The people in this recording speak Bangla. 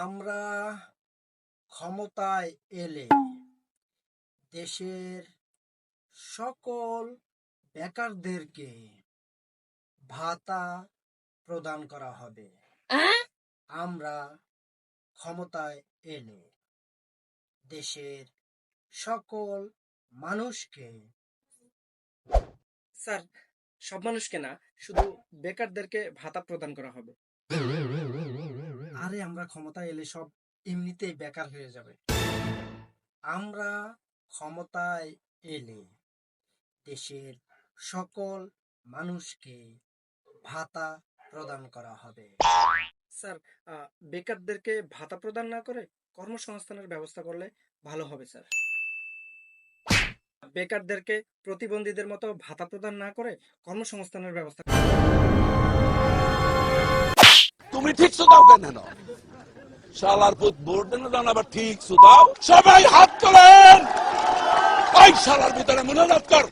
আমরা ক্ষমতায় এলে দেশের সকল বেকারদেরকে ভাতা প্রদান করা হবে। আমরা ক্ষমতায় এলে দেশের সকল মানুষকে স্যার সব মানুষকে না শুধু বেকারদেরকে ভাতা প্রদান করা হবে। আরে আমরা ক্ষমতায় এলে সব এমনিতেই বেকার হয়ে যাবে। আমরা ক্ষমতায় এলে দেশের সকল মানুষকে ভাতা প্রদান করা হবে। স্যার বেকারদেরকে ভাতা প্রদান না করে কর্মসংস্থানের ব্যবস্থা করলে ভালো হবে, স্যার। বেকারদেরকে প্রতিবন্ধীদের মতো ভাতা প্রদান না করে কর্মসংস্থানের ব্যবস্থা তুমি ঠিক সুদাও কেন? না শালার পুত ভোট দেন দান আবার ঠিক সুদাও? সবাই হাত তোলেন! ওই শালার ভিতরে মনোনয়ন কর!